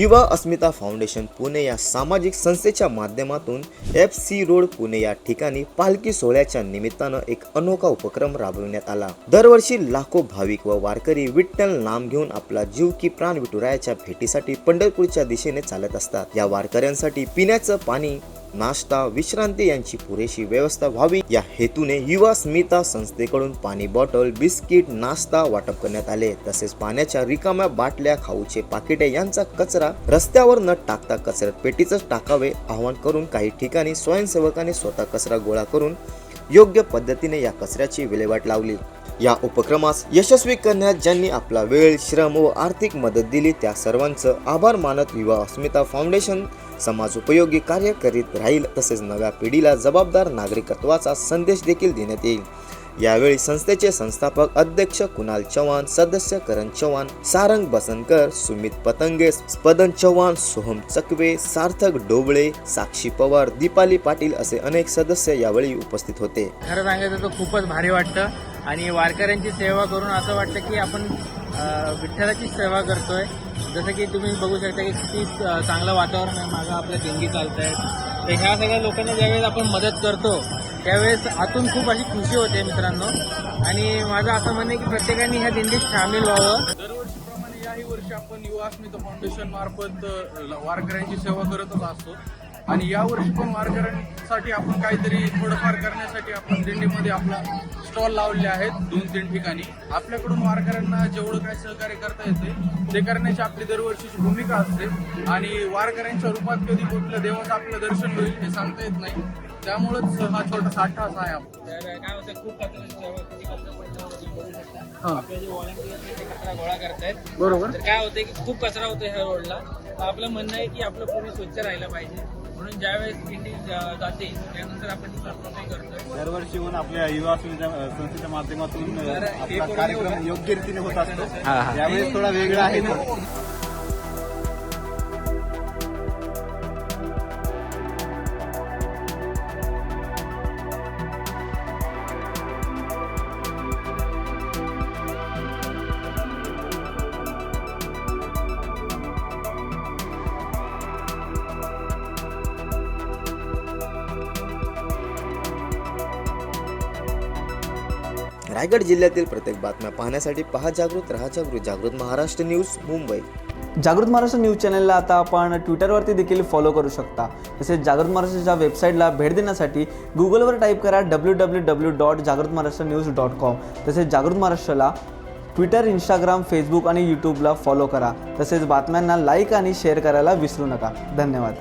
युवा अस्मिता फाउंडेशन पुणे या सामाजिक संस्थेच्या माध्यमातून एफ सी रोड पुणे या ठिकाणी पालखी सोहळ्याच्या निमित्तानं एक अनोखा उपक्रम राबविण्यात आला. दरवर्षी लाखो भाविक व वारकरी विठ्ठल नाम घेऊन आपला जीव की प्राण विठुरायाच्या भेटीसाठी पंढरपूरच्या दिशेने चालत असतात. या वारकऱ्यांसाठी पिण्याचं पाणी नाश्ता विश्रांती यांची पुरेशी व्यवस्था व्हावी. या हेतूने युवा स्मिता संस्थेकडून पाणी बॉटल बिस्किट नाश्ता वाटप करण्यात आले. तसेच पाण्याच्या रिकाम्या बाटल्या खाऊचे पाकिटे यांचा कचरा रस्त्यावर न टाकता कचऱ्यात पेटीतच टाकावे आवाहन करून काही ठिकाणी स्वयंसेवकांनी स्वतः कचरा गोळा करून योग्य पद्धतीने या कचऱ्याची विल्हेवाट लावली. या उपक्रमास यशस्वी करण्यात ज्यांनी आपला वेळ श्रम व आर्थिक मदत दिली त्या सर्वांचं आभार मानत युवा अस्मिता फाउंडेशन समाज उपयोगी कार्य करीत राहील. तसेच नव्या पिढीला जबाबदार नागरिकत्वाचा संदेश देखील देण्यात येईल. यावेळी संस्थेचे संस्थापक अध्यक्ष कुणाल चव्हाण सदस्य करण चव्हाण सारंग बसनकर सुमित पतंगे स्पदन चव्हाण सोहम चकवे सार्थक डोबळे साक्षी पवार दीपाली पाटील असे अनेक सदस्य यावेळी उपस्थित होते. खरं सांगायचं तर खूपच भारी वाटतं. आणि वारकऱ्यांची सेवा करून असं वाटतं की आपण विठ्ठलाची सेवा करतोय. जसं की तुम्ही बघू शकता की किती चांगलं वातावरण आहे मागं आपल्या दिंडी चालत आहेत तर ह्या सगळ्या लोकांना ज्यावेळेस आपण मदत करतो त्यावेळेस आतून खूप अशी खुशी होते मित्रांनो. आणि माझं असं म्हणणं आहे की प्रत्येकाने ह्या दिंडीत सामील व्हावं. दरवर्षीप्रमाणे याही वर्षी आपण युवा अस्मिता फाउंडेशन मार्फत वारकऱ्यांची सेवा करतच असतो. आणि यावर्षी पण वारकऱ्यांसाठी आपण काहीतरी थोडंफार करण्यासाठी आपण दिंडीमध्ये आपला स्टॉल लावले आहेत दोन तीन ठिकाणी. आपल्याकडून वारकऱ्यांना जेवढं काय सहकार्य करता येते ते करण्याची आपली दरवर्षीची भूमिका असते. आणि वारकऱ्यांच्या रूपात कधी कुठल्या देवाचं आपलं दर्शन होईल हे सांगता येत नाही. त्यामुळेच हा छोटा साठा असा आहे आपला. तर काय होतं खूप हा. गोळा करतायत. बरोबर. काय होतं की खूप कचरा होतो ह्या रोडला आपलं म्हणणं आहे की आपलं पूर्ण स्वच्छ राहिलं पाहिजे. म्हणून ज्यावेळेस जाते त्यानंतर आपण ती साफसफाई करतोय. दरवर्षी होऊन आपल्या युवा सुविधा संस्थेच्या माध्यमातून आपला कार्यक्रम योग्य रीतीने होत असतो. यावेळेस थोडा वेगळा आहे रायगड जिल्ह्यातील प्रत्येक बातम्या पाहण्यासाठी पहा जागृत रहा जागृत जागृत महाराष्ट्र न्यूज मुंबई. जागृत महाराष्ट्र न्यूज चॅनलला आता आपण ट्विटरवरती देखील फॉलो करू शकता. तसेच जागृत महाराष्ट्राच्या वेबसाईटला भेट देण्यासाठी गुगलवर टाईप करा डब्ल्यू डब्ल्यू डब्ल्यू डॉट जागृत महाराष्ट्र न्यूज डॉट कॉम तसेच जागृत महाराष्ट्राला ट्विटर इंस्टाग्राम फेसबुक आणि यूट्यूबला फॉलो करा. तसेच बातम्यांना लाईक आणि शेअर करायला विसरू नका. धन्यवाद.